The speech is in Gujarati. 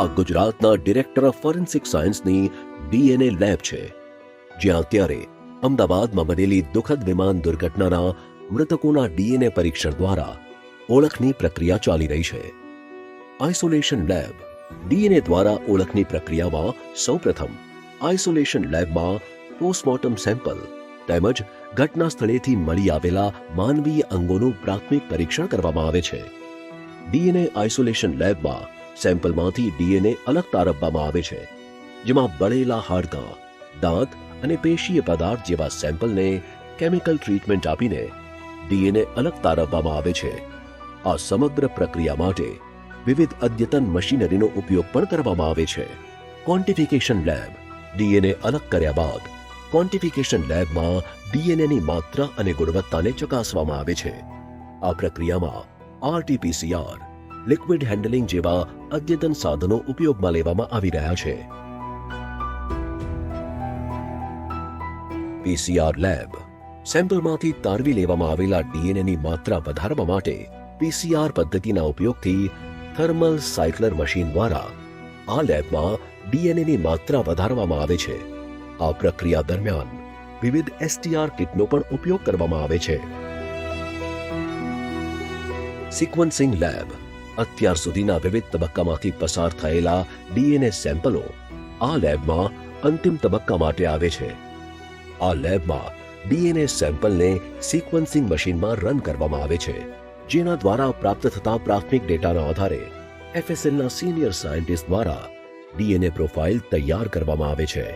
આ ગુજરાતના ડિરેક્ટર ઓફ ફોરેન્સિક સાયન્સની ડીએનએ લેબ છે, જ્યાં અત્યારે અમદાવાદમાં બનેલી દુઃખદ વિમાન દુર્ઘટનાના મૃતકોના ડીએનએ પરીક્ષણ દ્વારા ઓળખની પ્રક્રિયા ચાલી રહી છે. આઇસોલેશન લેબ, ડીએનએ દ્વારા ઓળખની પ્રક્રિયામાં સૌપ્રથમ આઇસોલેશન લેબમાં પોસ્ટમોર્ટમ સેમ્પલ તેમજ ઘટના સ્થળેથી મળી આવેલા માનવીય અંગોનું પ્રાથમિક પરીક્ષણ કરવામાં આવે છે. ડીએનએ આઇસોલેશન લેબમાં સેમ્પલમાંથી ડીએનએ અલગ તારવવામાં આવે છે, જેમાં બળેલા હાડકાં, દાંત અને પેશીય પદાર્થ જેવા સેમ્પલને કેમિકલ ટ્રીટમેન્ટ આપીને ડીએનએ અલગ તારવવામાં આવે છે. આ સમગ્ર પ્રક્રિયા માટે વિવિધ અદ્યતન મશીનરીનો ઉપયોગ પણ કરવામાં આવે છે. ક્વોન્ટિફિકેશન લેબ ડીએનએ અલગ કર્યા બાદ ક્વોન્ટિફિકેશન લેબમાં ડીએનએની માત્રા અને ગુણવત્તાને ચકાસવામાં આવે છે. આ પ્રક્રિયામાં આરટીપીસીઆર લિક્વિડ હેન્ડલિંગ જેવા અદ્યતન સાધનો ઉપયોગમાં લેવામાં આવી રહ્યા છે. પીસીઆર લેબ સેમ્પલમાંથી તારવી લેવામાં આવેલા ડીએનએની માત્રા વધારવા માટે પીસીઆર પદ્ધતિના ઉપયોગથી થર્મલ સાયક્લર મશીન દ્વારા આ લેબમાં ડીએનએની માત્રા વધારવામાં આવે છે. આ પ્રક્રિયા દરમિયાન વિવિધ એસટીઆર કિટનો પણ ઉપયોગ કરવામાં આવે છે. સિક્વન્સિંગ લેબ અત્યાર સુધીના વિવિધ તબક્કામાંથી પસાર થયેલા ડીએનએ સેમ્પલો આ લેબમાં અંતિમ તબક્કા માટે આવે છે. આ લેબમાં ડીએનએ સેમ્પલને સિક્વન્સિંગ મશીનમાં રન કરવામાં આવે છે, જેના દ્વારા પ્રાપ્ત થતા પ્રાથમિક ડેટાના આધારે એફએસએલના સિનિયર સાયન્ટિસ્ટ દ્વારા ડીએનએ પ્રોફાઇલ તૈયાર કરવામાં આવે છે.